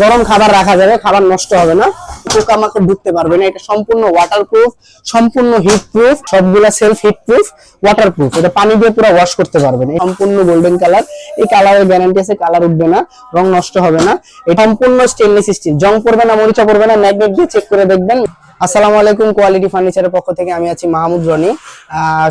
গরম খাবার রাখা যাবে, খাবার নষ্ট হবে না। পোকামাকড় ঢুকতে পারবে না। এটা সম্পূর্ণ ওয়াটার প্রুফ সম্পূর্ণ হিট প্রুফ সবগুলা self heatproof waterproof এটা পানি দিয়ে পুরো ওয়াশ করতে পারবে না। সম্পূর্ণ গোল্ডেন কালার এই কালারের গ্যারান্টি আছে কালার উঠবে না, রং নষ্ট হবে না। এটা সম্পূর্ণ স্টেনলেস স্টিল জং পড়বে না, মরিচা পড়বে না ম্যাগনেট দিয়ে চেক করে দেখবেন। আসসালামু আলাইকুম কোয়ালিটি ফার্নিচারের পক্ষ থেকে আমি আছি মাহমুদ রনি।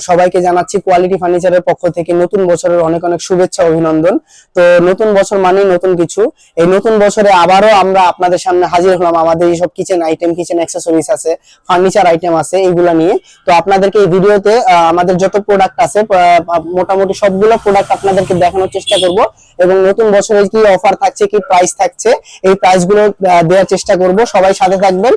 সবাইকে জানাচ্ছি কোয়ালিটি ফার্নিচারের পক্ষ থেকে নতুন বছরের অনেক অনেক শুভেচ্ছা, অভিনন্দন। তো নতুন বছর মানেই নতুন কিছু। এই নতুন বছরে আবারও আমরা আপনাদের সামনে হাজির হলাম। আমাদের এইসব কিচেন আইটেম কিচেন অ্যাক্সেসরিজ আছে ফার্নিচার আইটেম আছে, এইগুলা নিয়ে। তো আপনাদেরকে এই ভিডিওতে আমাদের যত প্রোডাক্ট আছে মোটামুটি সবগুলো প্রোডাক্ট আপনাদেরকে দেখানোর চেষ্টা করব। এবং নতুন বছরে কি অফার থাকছে, কি প্রাইস থাকছে, এই প্রাইসগুলো দেওয়ার চেষ্টা করব। সবাই সাথে থাকবেন।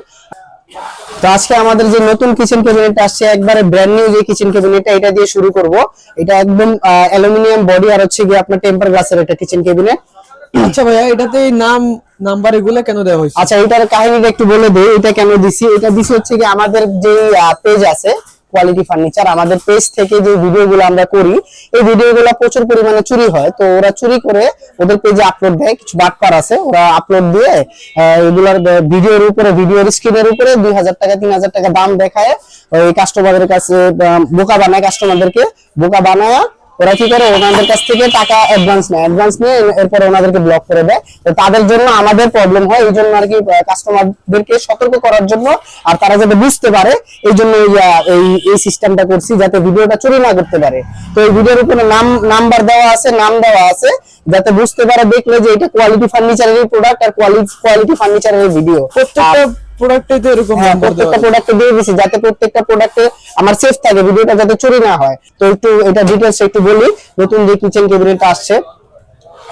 তো আজকে আমাদের যে নতুন কিচেন ক্যাবিনেট আসছে একবারে ব্র্যান্ড নিউ যে কিচেন ক্যাবিনেটটা এটা দিয়ে শুরু করব। এটা একদম অ্যালুমিনিয়াম বডি আর হচ্ছে গিয়ে আপনার টেম্পার গ্লাসের এটা কিচেন ক্যাবিনেট আচ্ছা ভাইয়া এটাতে নাম নাম্বার এগুলো কেন দেওয়া হয়েছে? আচ্ছা এটার কাহিনীটা একটু বলে দিই এটা কেন দিছি? এটা দিছি হচ্ছে কি আমাদের যে পেজ আছে কোয়ালিটি ফার্নিচার আমাদের পেজ থেকে যে ভিডিওগুলো আমরা করি, এই ভিডিওগুলো প্রচুর পরিমাণে চুরি হয়। তো ওরা চুরি করে ওদের পেজে আপলোড দেয়, কিছু বাটপার আছে, ওরা আপলোড দিয়ে এগুলার ভিডিওর উপরে ভিডিওর স্ক্রিনের উপরে দুই হাজার টাকা, তিন হাজার টাকা দাম দেখায়, ওই কাস্টমারের কাছে বোকা বানায় কাস্টমারদেরকে বোকা বানায় ওরা কি করে? ওনাদের কাছ থেকে টাকা অ্যাডভান্স নেয়। অ্যাডভান্স নিয়ে এরপর ওনাদেরকে ব্লক করে দেয়। তো তাদের জন্য আমাদের প্রবলেম হয় এই জন্য আর কি কাস্টমারদেরকে সতর্ক করার জন্য আর তারা যাতে বুঝতে পারে এই জন্য এই, এই সিস্টেমটা করছি যাতে ভিডিওটা চুরি না করতে পারে। তো এই ভিডিওর উপরে নাম নাম্বার দেওয়া আছে নাম দেওয়া আছে যাতে বুঝতে পারে দেখলে যে এটা কোয়ালিটি ফার্নিচারের প্রোডাক্ট আর কোয়ালিটি কোয়ালিটি ফার্নিচারের ভিডিও প্রত্যেকটা প্রোডাক্টে তো এরকম হ্যাঁ প্রত্যেকটা প্রোডাক্টে দিয়ে দিছি যাতে প্রত্যেকটা প্রোডাক্টে আমার সেফ থাকে ভিডিওটা যাতে চুরি না হয়। তো একটু এটা ডিটেলস একটু বলি নতুন যে কিচেন ক্যাবিনেট আসছে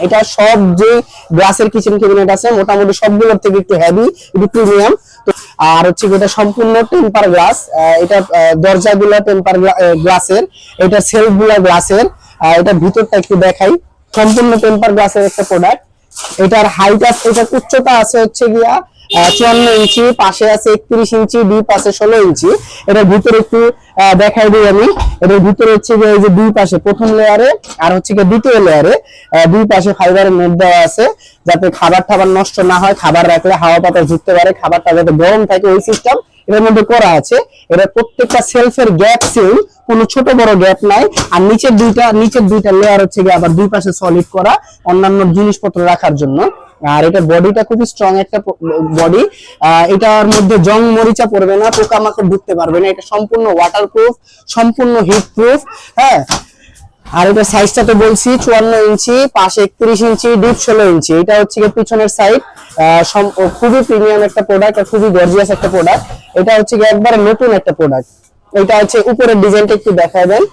এটা সব যে গ্লাসের কিচেন ক্যাবিনেট আছে মোটামুটি সবগুলোর থেকে একটু হেভি একটু প্রিমিয়াম আর হচ্ছে এটা সম্পূর্ণ টেম্পার গ্লাস এটা দরজাগুলো টেম্পার গ্লাসের এটা সেলফগুলা গ্লাসের এটা ভিতরটা একটু দেখাই। সম্পূর্ণ টেম্পার গ্লাসের একটা প্রোডাক্ট এটার হাইট আছে এটার উচ্চতা আছে হচ্ছে গিয়া চুয়ান্ন ইঞ্চি, পাশে আছে একত্রিশ ইঞ্চি ডিপ পাশে ষোলো ইঞ্চি। এটার ভিতরে একটু দেখাই দিই আমি। এটার ভিতরে হচ্ছে গিয়ে এই যে দুই পাশে প্রথম লেয়ারে আর হচ্ছে গিয়ে দ্বিতীয় লেয়ারে দুই পাশে ফাইবারের নেট দেওয়া আছে, যাতে খাবার টাবার নষ্ট না হয়, খাবার রাখলে হাওয়া পাতা ঢুকতে পারে, খাবারটা যাতে গরম থাকে, ওই সিস্টেম এটার মধ্যে করা আছে। এটা প্রত্যেকটা সেলফের গ্যাপ সেম কোনো ছোট বড় গ্যাপ নাই। আর নিচের দুইটা নিচের দুইটা লেয়ার হচ্ছে গিয়ে আবার দুই পাশে সলিড করা, অন্যান্য জিনিসপত্র রাখার জন্য। আর এটা বডিটা খুবই স্ট্রং একটা বডি এটার মধ্যে জং মরিচা পড়বে না, পোকামাকড় ঢুকতে পারবে না। এটা সম্পূর্ণ ওয়াটার প্রুফ সম্পূর্ণ হিট প্রুফ হ্যাঁ? আর এটা সাইজটা তো বলছি, চুয়ান্ন ইঞ্চি, পাশে একত্রিশ ইঞ্চি ডিপ ষোলো ইঞ্চি। এটা হচ্ছে গিয়ে পিছনের সাইড খুবই প্রিমিয়াম একটা প্রোডাক্ট আর খুবই গর্জিয়াস একটা প্রোডাক্ট এটা হচ্ছে গিয়ে একবারে নতুন একটা প্রোডাক্ট এটা হচ্ছে উপরের ডিজাইনটা একটু দেখা দেন।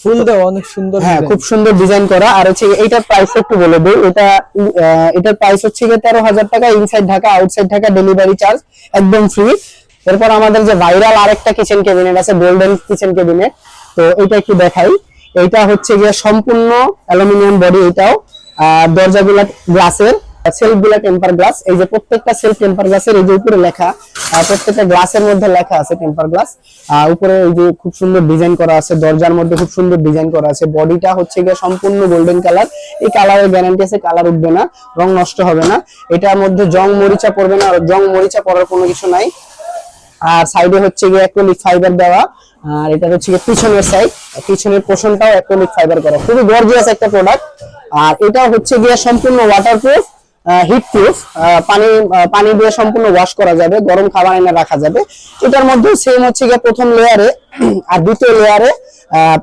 ফুল দেওয়া অনেক সুন্দর হ্যাঁ খুব সুন্দর ডিজাইন করা। আর হচ্ছে এটার প্রাইস একটু বলে দিই। এটা আহ, এটার প্রাইস হচ্ছে তেরো হাজার টাকা inside Dhaka outside Dhaka delivery charge একদম ফ্রি এরপর আমাদের যে ভাইরাল আরেকটা কিচেন ক্যাবিনেট আছে গোল্ডেন কিচেন ক্যাবিনেট তো এটা একটু দেখাই। এটা হচ্ছে গিয়ে সম্পূর্ণ অ্যালুমিনিয়াম বডি এটাও। আর দরজাগুলা গ্লাসের সেলফগুলা টেম্পার গ্লাস এই যে প্রত্যেকটা সেলফ টেম্পার গ্লাসের এই যে উপরে লেখা প্রত্যেকটা গ্লাসের মধ্যে লেখা আছে টেম্পার গ্লাস উপরে এই যে খুব সুন্দর ডিজাইন করা আছে, দরজার মধ্যে খুব সুন্দর ডিজাইন করা আছে। বডিটা হচ্ছে গিয়ে সম্পূর্ণ গোল্ডেন কালার এই কালারের গ্যারান্টি আছে কালার উঠবে না, রং নষ্ট হবে না। এটার মধ্যে জং মরিচা পড়বে না, আর জং মরিচা পড়ার কোনো কিছু নাই। আর সাইডে হচ্ছে গিয়ে অ্যাক্রিলিক ফাইবার দেওয়া, আর এটা হচ্ছে গিয়ে পিছনের সাইড পিছনের পোর্শনটাও অ্যাক্রিলিক ফাইবার করা। খুবই গর্জিয়াস একটা প্রোডাক্ট আর এটা হচ্ছে গিয়ে সম্পূর্ণ ওয়াটারপ্রুফ হিট প্রুফ পানি পানি দিয়ে সম্পূর্ণ ওয়াশ করা যাবে, গরম খাবার এনে রাখা যাবে। এটার মধ্যে সেম হচ্ছে গিয়ে প্রথম লেয়ারে আর দ্বিতীয় লেয়ারে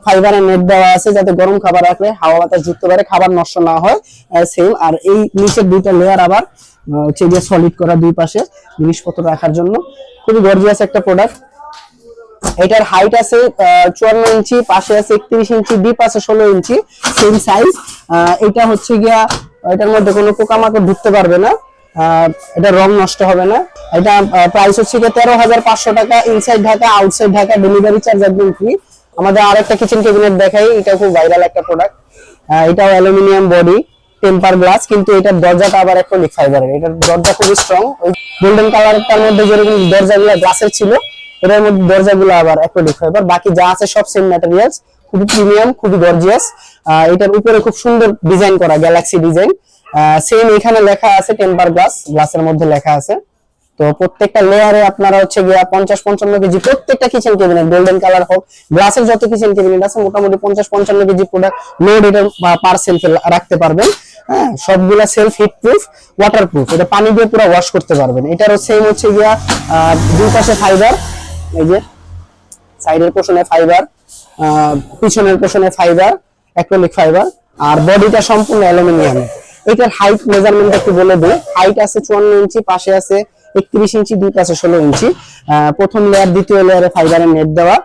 ফাইবারের নেট দেওয়া আছে যাতে গরম খাবার রাখলে হাওয়া বাতাস ঢুকতে পারে খাবার নষ্ট না হয় সেম আর এই নিচের দুইটা লেয়ার আবার হচ্ছে গিয়ে সলিড করা দুই পাশে জিনিসপত্র রাখার জন্য। খুবই গর্জিয়াস একটা প্রোডাক্ট এটার হাইট আছে চুয়ান্ন ইঞ্চি, পাশে আছে একত্রিশ ইঞ্চি ডিপ আছে ষোলো ইঞ্চি সেম সাইজ এটা হচ্ছে গিয়া এটার মধ্যে কোনো পোকামাকড় ঢুকতে পারবে না। এটা রং নষ্ট হবে না। এটা প্রাইস হচ্ছে গিয়ে তেরো হাজার পাঁচশো টাকা inside Dhaka outside Dhaka delivery charge একদম ফ্রি আমাদের আরেকটা কিচেন ক্যাবিনেট দেখাই এটা খুব ভাইরাল একটা প্রোডাক্ট এটাও অ্যালুমিনিয়াম বডি টেম্পার গ্লাস কিন্তু এটার দরজাটা আবার অ্যাক্রিলিক ফাইবারের এটার দরজা খুবই স্ট্রং ওই গোল্ডেন কালারটার মধ্যে যেরকম দরজাগুলো গ্লাসের ছিল, এটার মধ্যে দরজাগুলো আবার অ্যাক্রিলিক ফাইবার বাকি যা আছে সব সেম ম্যাটেরিয়ালস খুবই প্রিমিয়াম খুবই গর্জিয়াস এটার উপরে খুব সুন্দর ডিজাইন করা গ্যালাক্সি ডিজাইন সেম এখানে লেখা আছে টেম্পার গ্লাস গ্লাসের মধ্যে লেখা আছে। তো প্রত্যেকটা লেয়ারে আপনারা হচ্ছে গিয়া পঞ্চাশ পঞ্চান্ন কেজি প্রত্যেকটা কিচেন ক্যাবিনেট গোল্ডেন কালার হোক গ্লাসের যত কিচেন ক্যাবিনেট আছে, মোটামুটি পঞ্চাশ পঞ্চান্ন কেজি প্রোডাক্ট লোড এটা পার সেলফে রাখতে পারবেন। হ্যাঁ সবগুলা self heatproof waterproof এটা পানি দিয়ে পুরো ওয়াশ করতে পারবেন। এটারও সেম হচ্ছে গিয়া দুই পাশে ফাইবার এই যে সাইডের পোষণে ফাইবার পিছনের পেছনে ফাইবার অ্যাক্রিলিক ফাইবার আর বডিটা সম্পূর্ণ অ্যালুমিনিয়াম এটার হাইট মেজারমেন্ট একটু বলে দিই। হাইট আছে চুয়ান্ন ইঞ্চি, পাশে আছে একত্রিশ ইঞ্চি, দুই পাশে ষোলো ইঞ্চি। প্রথম লেয়ার দ্বিতীয় লেয়ারে ফাইবারের নেট দেওয়া।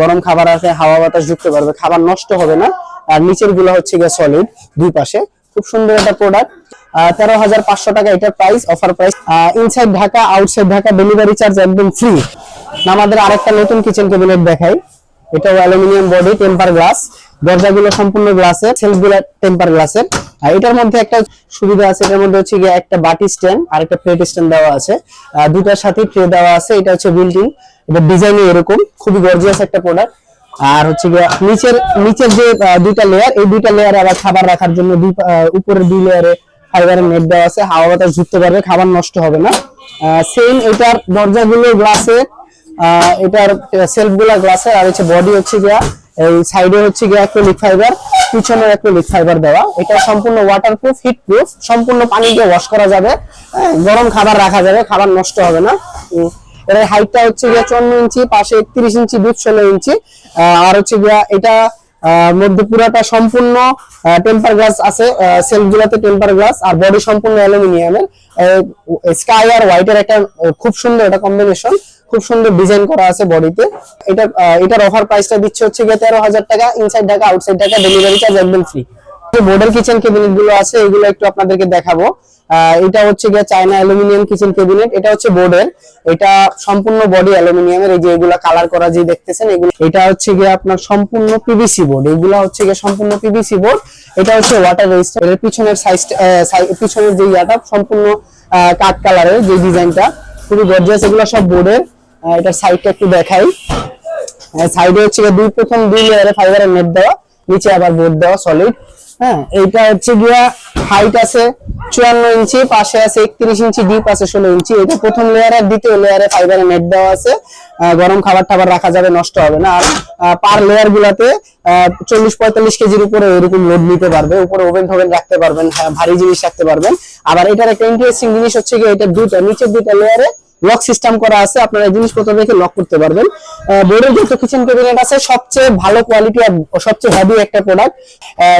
গরম খাবার আছে, হাওয়া বাতাস ঢুকতে পারবে, খাবার নষ্ট হবে না। আর নিচেরগুলো হচ্ছে গিয়ে সলিড দুই পাশে। খুব সুন্দর একটা প্রোডাক্ট তেরো হাজার পাঁচশো টাকা এটার price offer price inside Dhaka outside Dhaka delivery charge একদম ফ্রি আমাদের আরেকটা নতুন কিচেন ক্যাবিনেট দেখাই। এটাও অ্যালুমিনিয়াম বডি টেম্পার গ্লাস দরজাগুলো সম্পূর্ণ গ্লাসের সেলফগুলো টেম্পার গ্লাসের আর এটার মধ্যে একটা সুবিধা আছে, এটার মধ্যে হচ্ছে গিয়ে একটা বাটি স্ট্যান্ড আর একটা প্লেট স্ট্যান্ড দেওয়া আছে। দুটার সাথে ট্রে দেওয়া আছে, এটা হচ্ছে বিল্ডিং এটা ডিজাইনে এরকম, খুবই গর্জিয়াস একটা প্রোডাক্ট আর হচ্ছে গিয়ে নিচের নিচের যে দুইটা লেয়ার এই দুইটা লেয়ারে আবার খাবার রাখার জন্য দুই উপরের দুই লেয়ারে ফাইবারের নেট দেওয়া আছে। হাওয়া বাতাস ঢুকতে পারবে, খাবার নষ্ট হবে না। সেম এটার দরজাগুলো গ্লাসের এটার সেলফগুলা গ্লাসের আর হচ্ছে বডি হচ্ছে গিয়া এই সাইডে হচ্ছে গিয়া অ্যাক্রিলিক ফাইবার পিছনে অ্যাক্রিলিক ফাইবার দেওয়া। এটা সম্পূর্ণ ওয়াটারপ্রুফ হিটপ্রুফ সম্পূর্ণ পানি দিয়ে ওয়াশ করা যাবে। হ্যাঁ, গরম খাবার রাখা যাবে খাবার নষ্ট হবে না। এর হাইটটা হচ্ছে গিয়া চুয়ান্ন ইঞ্চি পাশে একত্রিশ ইঞ্চি ডিপ ষোলো ইঞ্চি। আর হচ্ছে গিয়া এটা মধ্যে পুরাটা সম্পূর্ণ টেম্পার গ্লাস আছে সেলফ গুলাতে টেম্পার গ্লাস আর বডি সম্পূর্ণ অ্যালুমিনিয়ামের স্কাই আর হোয়াইটের একটা খুব সুন্দর একটা কম্বিনেশন খুব সুন্দর ডিজাইন করা আছে বডিতে এটা এটার অফার প্রাইসটা দিচ্ছে হচ্ছে গিয়ে তেরো হাজার টাকা inside Dhaka outside Dhaka delivery charge একদম ফ্রি যে বোর্ডের কিচেন কেবিনেটগুলো আছে, এগুলো একটু আপনাদেরকে দেখাবো। এটা হচ্ছে গিয়ে চায়না অ্যালুমিনিয়াম কিচেন ক্যাবিনেট এটা হচ্ছে বোর্ডের এটা সম্পূর্ণ বডি অ্যালুমিনিয়ামের এই যে এগুলা কালার করা যে দেখতেছেন, এগুলো এটা হচ্ছে গিয়ে আপনার সম্পূর্ণ পিভিসি বোর্ড এগুলা হচ্ছে গিয়ে সম্পূর্ণ পিভিসি বোর্ড এটা হচ্ছে ওয়াটার রেজিস্টার এর পিছনের সাইজ পিছনের যে ইয়াটা, সম্পূর্ণ কাঠ কালারের যে ডিজাইনটা খুবই গর্জিয়াস এগুলো সব বোর্ডের এটার সাইডটা একটু দেখাই। সাইডে হচ্ছে দুই প্রথম দুই লেয়ারে ফাইবারের নেট দেওয়া নিচে আবার বোর্ড দেওয়া সলিড হ্যাঁ এইটা হচ্ছে গিয়া হাইট আছে চুয়ান্ন ইঞ্চি পাশে আছে একত্রিশ ইঞ্চি ডিপ আছে ষোলো ইঞ্চি। এটা প্রথম লেয়ারে দ্বিতীয় লেয়ারে ফাইবারের নেট দেওয়া আছে। গরম খাবার টাবার রাখা যাবে নষ্ট হবে না। আর পার লেয়ার গুলাতে চল্লিশ পঁয়তাল্লিশ কেজির উপরে এরকম লোড নিতে পারবে। উপরে ওভেন টোভেন রাখতে পারবেন হ্যাঁ, ভারী জিনিস রাখতে পারবেন। আবার এটার একটা ইন্টারেস্টিং জিনিস হচ্ছে গিয়ে এটা দুইটা নিচের দুইটা লেয়ারে লক সিস্টেম করা আছে, আপনারা জিনিসপত্র দেখে লক করতে পারবেন। বোর্ডের যত কিচেন ক্যাবিনেট আছে, সবচেয়ে ভালো কোয়ালিটি আর সবচেয়ে হেভি একটা প্রোডাক্ট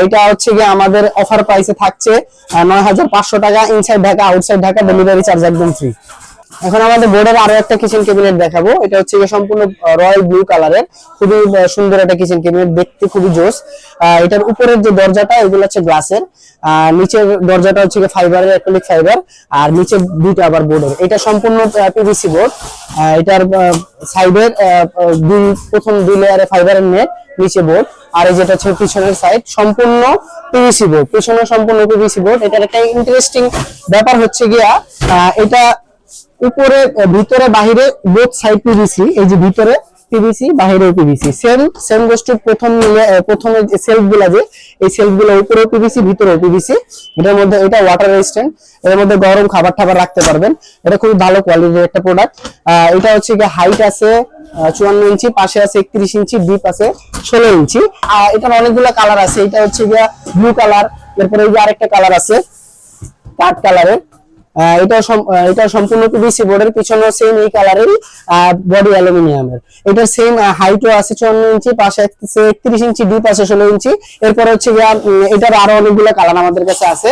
এটা হচ্ছে গিয়ে আমাদের অফার প্রাইসে থাকছে নয় হাজার পাঁচশো টাকা inside Dhaka outside Dhaka delivery charge একদম ফ্রি এখন আমাদের বোর্ডের আরও একটা কিচেন ক্যাবিনেট দেখাবো। এটা হচ্ছে সম্পূর্ণ রয়্যাল ব্লু কালারের খুবই সুন্দর একটা কিচেন ক্যাবিনেট দেখতে খুবই জোস। আহ, এটার উপরের যে দরজাটা এগুলো হচ্ছে গ্লাসের আর নিচের দরজাটা হচ্ছে ফাইবারের অ্যাক্রিলিক ফাইবার আর নিচে দুইটা আবার বোর্ডের এটা সম্পূর্ণ পিভিসি বোর্ড এটার সাইডের দুই প্রথম দুই লেয়ারে ফাইবারের নেট নিচে বোর্ড আর এই যেটা হচ্ছে পিছনের সাইড সম্পূর্ণ পিভিসি বোর্ড পিছনে সম্পূর্ণ পিভিসি বোর্ড এটার একটা ইন্টারেস্টিং ব্যাপার হচ্ছে গিয়া আহ, এটা উপরে ভিতরে, বাহিরে বোথ সাইড পিভিসি এই যে ভিতরে পিভিসি বাহিরে পিভিসি সেম সেম গোষ্ঠী প্রথম প্রথমে যে সেলফগুলা যে, এই সেলফগুলো উপরেও পিভিসি ভিতরেও পিভিসি এটার মধ্যে এটা ওয়াটার রেজিস্ট্যান্ট এর মধ্যে গরম খাবার টাবার রাখতে পারবেন। এটা খুবই ভালো কোয়ালিটির একটা প্রোডাক্ট এটা হচ্ছে কি হাইট আছে চুয়ান্ন ইঞ্চি, পাশে আছে একত্রিশ ইঞ্চি ডিপ আছে ষোলো ইঞ্চি। আর এটার অনেকগুলো কালার আছে। এটা হচ্ছে গিয়া ব্লু কালার এরপরে এই যে আরেকটা কালার আছে কাঠ কালারের এটা এটা সম্পূর্ণ পিভিসি বোর্ডের পিছনে সেম এই কালারের বডি অ্যালুমিনিয়ামের এটা সেম হাইটও আছে চুয়ান্ন ইঞ্চি, পাশে একত্রিশ ইঞ্চি ডিপ আছে ষোলো ইঞ্চি। এরপর হচ্ছে গিয়া এটার আরও অনেকগুলো কালার আমাদের কাছে আছে।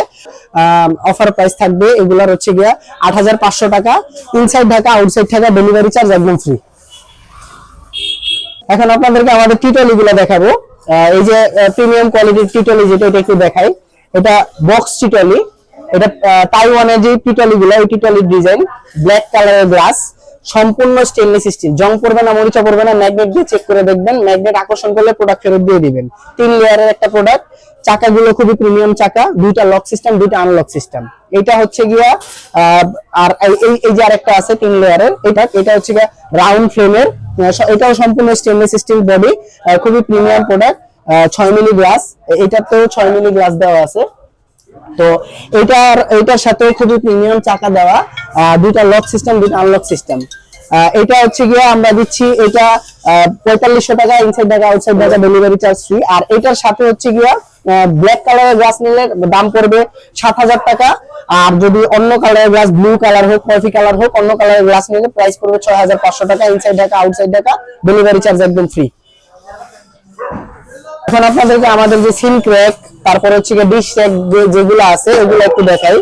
অফার প্রাইস থাকবে, এগুলার হচ্ছে গিয়া আট হাজার পাঁচশো টাকা। Inside Dhaka outside Dhaka delivery charge একদম ফ্রি এখন আপনাদেরকে আমাদের টিটলি গুলো দেখাবো। এই যে প্রিমিয়াম কোয়ালিটির টিটলি যেটা, এটা একটু দেখাই। এটা বক্স টিটলি এটা আহ, তাইওয়ানের যে টিটলি গুলো এই টিটলির ডিজাইন ব্ল্যাক কালারের গ্লাস সম্পূর্ণ স্টেনলেস স্টিল জং পড়বে না মরিচা পড়বে না ম্যাগনেট দিয়ে চেক করে দেখবেন ম্যাগনেট আকর্ষণ করলে প্রোডাক্ট ফেরত দিয়ে দিবেন। তিন লেয়ারের একটা প্রোডাক্ট চাকাগুলো খুবই প্রিমিয়াম চাকা দুইটা লক সিস্টেম দুইটা আনলক সিস্টেম এটা হচ্ছে গিয়া আর এই- এই এই যে আরেকটা আছে তিন লেয়ারের এটা এটা হচ্ছে গিয়া রাউন্ড ফ্রেমের এটাও সম্পূর্ণ স্টেনলেস স্টিল বডি খুবই প্রিমিয়াম প্রোডাক্ট ছয় মিলি গ্লাস এটাতেও ছয় মিলি গ্লাস দেওয়া আছে। তো এটার এটার সাথে খুবই প্রিমিয়াম চাকা দেওয়া দুইটা লক সিস্টেম দুইটা আনলক সিস্টেম এটা হচ্ছে গিয়ে আমরা দিচ্ছি, এটা পঁয়তাল্লিশশো টাকা ইনসাইড টাকা আউটসাইড টাকা ডেলিভারি চার্জ ফ্রি আর এটার সাথে হচ্ছে গিয়া ব্ল্যাক কালারের গ্লাস নিলে দাম পড়বে সাত হাজার টাকা। আর যদি অন্য কালারের গ্লাস ব্লু কালার হোক কফি কালার হোক, অন্য কালারের গ্লাস নিলে প্রাইস পড়বে ছয় হাজার পাঁচশো টাকা ইনসাইড টাকা আউটসাইড টাকা ডেলিভারি চার্জ একদম ফ্রি এখন আপনাদেরকে আমাদের যে সিম ক্র্যাক তারপর হচ্ছে গিয়ে ডিশ ট্যাগ যেগুলো আছে এগুলো একটু দেখাই।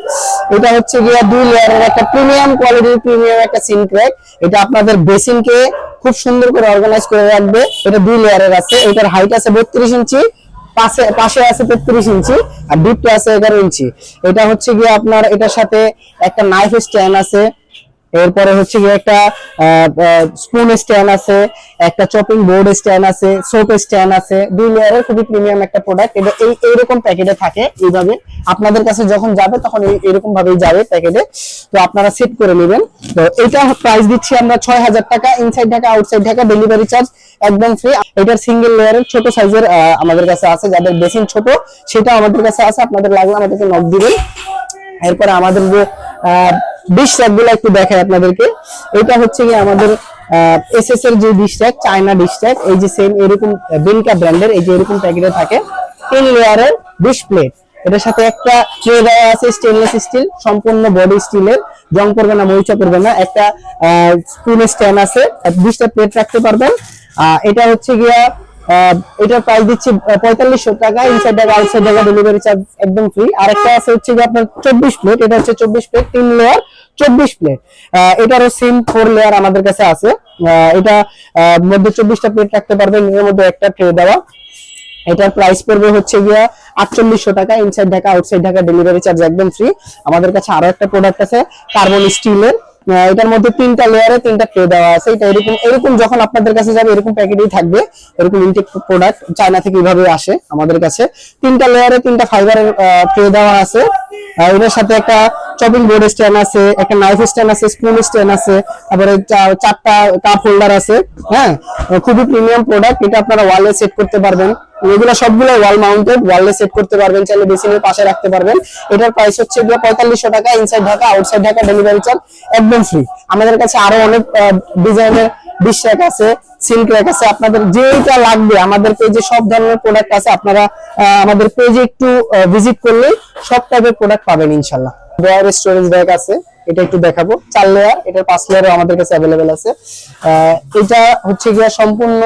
এটা হচ্ছে গিয়ে দুই লেয়ারের একটা প্রিমিয়াম কোয়ালিটির প্রিমিয়াম একটা সিম ক্র্যাক এটা আপনাদের বেসিনকে খুব সুন্দর করে অর্গানাইজ করে রাখবে। এটা দুই লেয়ারের আছে। এটার হাইট আছে বত্রিশ ইঞ্চি, পাশে পাশে আছে তেত্রিশ ইঞ্চি, আর ডিপটা আছে এগারো ইঞ্চি। এটা হচ্ছে গিয়ে আপনার এটার সাথে একটা নাইফ স্ট্যান্ড আছে। এরপরে হচ্ছে গিয়ে একটা স্পুন স্ট্যান্ড আছে, একটা চপিং বোর্ড স্ট্যান্ড আছে সোপ স্ট্যান্ড আছে, দুই লেয়ারের খুবই প্রিমিয়াম একটা প্রোডাক্ট এটা এই, এইরকম প্যাকেটে থাকে এইভাবে। আপনাদের কাছে যখন যাবে তখন এই এরকম ভাবেই যাবে প্যাকেটে তো আপনারা সেট করে নেবেন। তো এটা প্রাইস দিচ্ছি আমরা ছয় হাজার টাকা inside Dhaka outside Dhaka delivery charge একদম ফ্রি এটার সিঙ্গেল লেয়ারের ছোট সাইজের আমাদের কাছে আছে। যাদের বেসিন ছোট সেটা আমাদের কাছে আছে। আপনাদের লাগলে আমাদেরকে নক দিবেন। এরপরে আমাদের যে ডিশগুলো একটু দেখাই আপনাদেরকে। এটা হচ্ছে কি আমাদের এসএস এর যে dish tag China dish tag এই যে সেম এরকম বেনকা ব্র্যান্ডের এই যে এরকম প্যাকেটে থাকে, তিন লেয়ারের ডিশ প্লেট এটার সাথে একটা ট্রে দেওয়া আছে স্টেনলেস স্টিল সম্পূর্ণ বডি স্টিলের জং করবে না, মরিচা করবে না, একটা স্পুন স্ট্যান্ড আছে ডিশটা প্লেট রাখতে পারবেন। এটা হচ্ছে গিয়া এটার প্রাইস দিচ্ছি পঁয়তাল্লিশশো টাকা ইনসাইড টাকা আউটসাইড টাকা ডেলিভারি চার্জ একদম ফ্রি আর একটা আছে হচ্ছে যে আপনার চব্বিশ প্লেট এটা হচ্ছে চব্বিশ প্লেট তিন লেয়ার চব্বিশ প্লেট এটারও সেম ফোর লেয়ার আমাদের কাছে আছে। এটা মধ্যে চব্বিশটা প্লেট রাখতে পারবেন, এর মধ্যে একটা ট্রে দেওয়া। এটার প্রাইস পড়বে হচ্ছে গিয়া আটচল্লিশশো টাকা inside Dhaka outside Dhaka delivery charge একদম ফ্রি আমাদের কাছে আরও একটা প্রোডাক্ট আছে কার্বন স্টিলের এটার মধ্যে তিনটা লেয়ারে তিনটা ট্রে দেওয়া আছে। এটা এরকম এরকম যখন আপনাদের কাছে যাবে, এরকম প্যাকেটেই থাকবে। এরকম ইনটেক প্রোডাক্ট চায়না থেকে এইভাবে আসে আমাদের কাছে। তিনটা লেয়ারে তিনটা ফাইবারের ট্রে দেওয়া আছে। এটার সাথে একটা চপিং বোর্ড স্ট্যান্ড আছে, একটা নাইফ স্ট্যান্ড আছে স্পুন স্ট্যান্ড আছে, তারপরে চারটা কাপ হোল্ডার আছে। হ্যাঁ খুবই প্রিমিয়াম প্রোডাক্ট এটা আপনারা ওয়ালে সেট করতে পারবেন। এগুলো সবগুলো ওয়াল মাউন্টেড ওয়ালে সেট করতে পারবেন, চাইলে বেসিনের পাশে রাখতে পারবেন। এটার প্রাইস হচ্ছে গিয়ে পঁয়তাল্লিশশো টাকা inside Dhaka outside Dhaka delivery charge একদম ফ্রি আমাদের কাছে আরও অনেক ডিজাইনের ডিশ র্যাক আছে সিল্ক র্যাক আছে। আপনাদের যেটা লাগবে আমাদের পেজে সব ধরনের প্রোডাক্ট আছে, আপনারা আমাদের পেজে একটু ভিজিট করলে সব টাইপের প্রোডাক্ট পাবেন ইনশাল্লাহ ড্রয়ার স্টোরেজ ব্যাগ আছে। এটা একটু দেখাবো। চার লেয়ার এটার পাঁচ লেয়ারও আমাদের কাছে অ্যাভেলেবেল আছে। এটা হচ্ছে গিয়া সম্পূর্ণ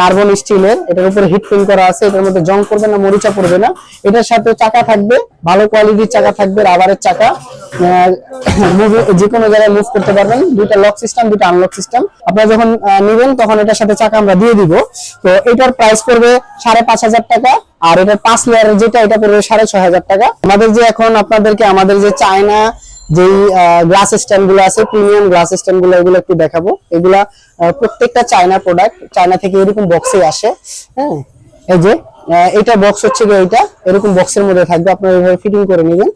কার্বন স্টিলের এটার উপরে হিট করা আছে, এটার মধ্যে জং করবে না, মরিচা পড়বে না। এটার সাথে চাকা থাকবে, ভালো কোয়ালিটির চাকা থাকবে রাবারের চাকা। যে কোনো জায়গায় মুভ করতে পারবেন। দুইটা লক সিস্টেম দুইটা আনলক সিস্টেম আপনারা যখন নিবেন, তখন এটার সাথে চাকা আমরা দিয়ে দিব। তো এটার প্রাইস পড়বে সাড়ে পাঁচ হাজার টাকা, আর এটার পাঁচ লেয়ারের যেটা, এটা পড়বে সাড়ে ছয় হাজার টাকা। আমাদের যে এখন, আপনাদেরকে আমাদের যে চায়না যেই গ্লাস স্ট্যান্ডগুলো আছে প্রিমিয়াম গ্লাস স্ট্যান্ডগুলো, এগুলো একটু দেখাবো। এগুলা প্রত্যেকটা চায়না প্রোডাক্ট চায়না থেকে এরকম বক্সে আসে হ্যাঁ? এই যে এটা বক্স হচ্ছে গিয়ে এটা এরকম বক্সের মধ্যে থাকবে, আপনারা এইভাবে ফিটিং করে নেবেন।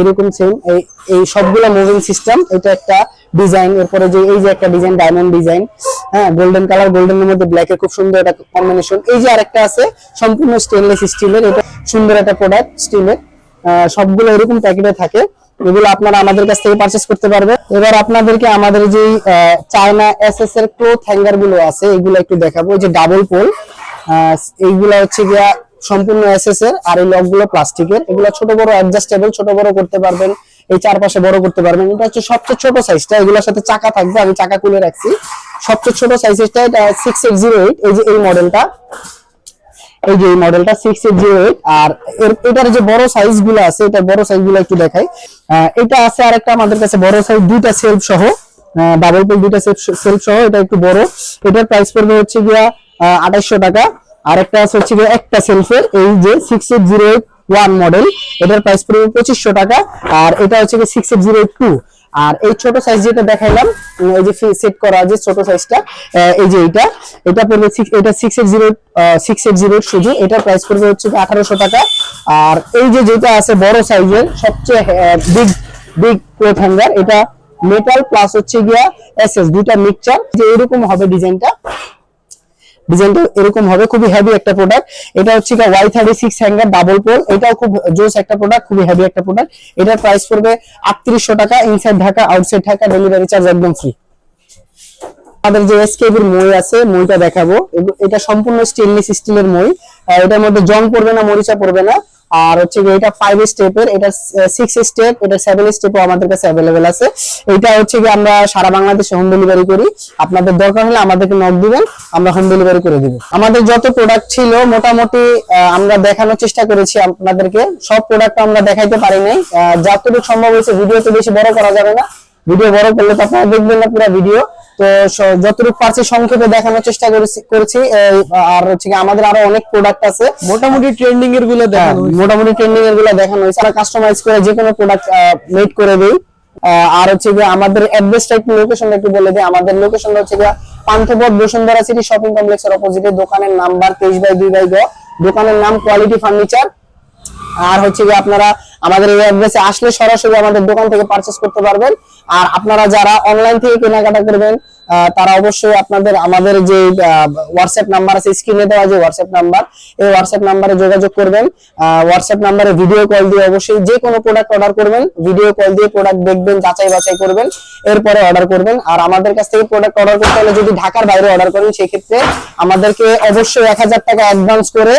এরকম সেম এই এই সবগুলো মুভিং সিস্টেম এটা একটা ডিজাইন এরপরে যে এই যে একটা ডিজাইন ডায়মন্ড ডিজাইন হ্যাঁ গোল্ডেন কালার গোল্ডেনের মধ্যে ব্ল্যাক এর খুব সুন্দর একটা কম্বিনেশন এই যে আরেকটা আছে, সম্পূর্ণ স্টেনলেস স্টিলের এটা সুন্দর একটা প্রোডাক্ট স্টিলের সবগুলো এরকম প্যাকেটে থাকে। এগুলো আপনারা আমাদের কাছ থেকে পারচেস করতে পারবে। এবার আপনাদেরকে আমাদের যে চায়না এসএস এর ক্লোথ হ্যাঙ্গারগুলো আছে, এগুলো একটু দেখাবো। যে ডাবল পোল এইগুলা হচ্ছে গিয়া সম্পূর্ণ এসএস এর আর এই লকগুলো প্লাস্টিকের। এগুলো ছোট বড় অ্যাডজাস্টেবল ছোট বড় করতে পারবেন, এই চারপাশে বড় করতে পারবেন। এটা হচ্ছে সবচেয়ে ছোট সাইজটা এগুলোর সাথে চাকা থাকবে, আমি চাকা খুলে রাখছি। সবচেয়ে ছোট সাইজটা এটা সিক্স এইট জিরো এইট এই যে এই মডেলটা এই যে মডেলটা সিক্স এইট জিরো এইট আর এটার যে বড় সাইজগুলো আছে, এটা বড় সাইজগুলো একটু দেখাই। এটা আছে আরেকটা আমাদের কাছে বড় সাইজ দুইটা সেলফ সহ। ডাবল পেল দুইটা সেলফ সহ, এটা একটু বড়। এটার প্রাইস পড়বে হচ্ছে গিয়া আঠাইশশো টাকা। আরেকটা আছে হচ্ছে গিয়া একটা সেলফের এই যে six eight zero eight one model এটার প্রাইস পড়বে পঁচিশশো টাকা। আর এটা হচ্ছে গিয়ে six eight zero eight two আর এই ছোট সাইজ যেটা দেখাইলাম এই যে সেট করা যে ছোট সাইজটা এই যে এটা এটা পড়বে এটা six eight zero six eight zero শুধু এটার প্রাইস পড়বে হচ্ছে আঠারোশো টাকা। আর এই যে যেটা আছে বড় সাইজের সবচেয়ে বিগ বিগ ক্লোথ হ্যাঙ্গার এটা মেটাল প্লাস হচ্ছে গিয়া এস এস দুইটা মিক্সচার যে এরকম হবে ডিজাইনটা ডিজাইনটা এরকম হবে, খুবই হেভি একটা প্রোডাক্ট এটা হচ্ছে Y thirty six hanger double pole এটাও খুব জোস একটা প্রোডাক্ট খুবই হেভি একটা প্রোডাক্ট এটার প্রাইস পড়বে আটত্রিশশো টাকা inside Dhaka outside Dhaka delivery charge একদম ফ্রি আমাদের যে এসকেবির মই আছে, মইটা দেখাবো। এটা সম্পূর্ণ স্টেনলেস স্টিলের মই। এটার মধ্যে জং পড়বে না, মরিচা পড়বে না। আর হচ্ছে এটা ফাইভ স্টেপের এটা সিক্স স্টেপ এটা সেভেন স্টেপও আমাদের কাছে অ্যাভেলেবেল আছে। এটা হচ্ছে গিয়ে আমরা সারা বাংলাদেশে হোম ডেলিভারি করি। আপনাদের দরকার হলে আমাদেরকে নক দিবেন, আমরা হোম ডেলিভারি করে দিব। আমাদের যত প্রোডাক্ট ছিল, মোটামুটি আমরা দেখানোর চেষ্টা করেছি আপনাদেরকে। সব প্রোডাক্ট আমরা দেখাইতে পারি নাই। যতটুকু সম্ভব হয়েছে ভিডিও তো বেশি বড় করা যাবে না। ভিডিও বড় করলে তো আপনারা দেখবেন না পুরো ভিডিও তো যতটুকু পারছি সংক্ষেপে দেখানোর চেষ্টা করেছি আর হচ্ছে আমাদের আরও অনেক প্রোডাক্ট আছে। মোটামুটি ট্রেন্ডিং এরগুলো হ্যাঁ, দেখানো মোটামুটি ট্রেন্ডিং এরগুলো দেখানো হয়েছে। আমরা কাস্টমাইজ করে যে কোনো প্রোডাক্ট মেড করে দেই। আর হচ্ছে গিয়ে আমাদের অ্যাড্রেসটা একটু লোকেশনটা একটু বলে দিই। আমাদের লোকেশনটা হচ্ছে গিয়ে পান্থপথ বসুন্ধরা সিটি শপিং কমপ্লেক্সের অপোজিটে দোকানের নাম্বার তেইশ বাই দুই বাই গ। দোকানের নাম কোয়ালিটি ফার্নিচার আর হচ্ছে যে আপনারা আমাদের এই অ্যাড্রেসে আসলে সরাসরি আমাদের দোকান থেকে পারচেস করতে পারবেন। আর আপনারা যারা অনলাইন থেকে কেনাকাটা করবেন তারা অবশ্যই আপনাদের, আমাদের যে হোয়াটসঅ্যাপ নাম্বার আছে স্ক্রিনে দেওয়া যে হোয়াটসঅ্যাপ নাম্বার এই হোয়াটসঅ্যাপ নাম্বারে যোগাযোগ করবেন। হোয়াটসঅ্যাপ নাম্বারে ভিডিও কল দিয়ে অবশ্যই যে কোনো প্রোডাক্ট অর্ডার করবেন ভিডিও কল দিয়ে প্রোডাক্ট দেখবেন, যাচাই বাছাই করবেন, এরপরে অর্ডার করবেন। আর আমাদের কাছ থেকে প্রোডাক্ট অর্ডার করতে হলে যদি ঢাকার বাইরে অর্ডার করেন, সেক্ষেত্রে আমাদেরকে অবশ্যই এক হাজার টাকা অ্যাডভান্স করে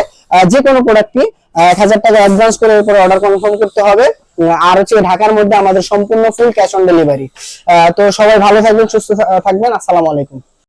যে কোনো প্রোডাক্টটি এক হাজার টাকা অ্যাডভান্স করে এরপরে অর্ডার কনফার্ম করতে হবে। আর হচ্ছে ঢাকার মধ্যে আমাদের সম্পূর্ণ ফুল ক্যাশ অন ডেলিভারি তো সবাই ভালো থাকবেন, সুস্থ থাকবেন, আসসালামু আলাইকুম।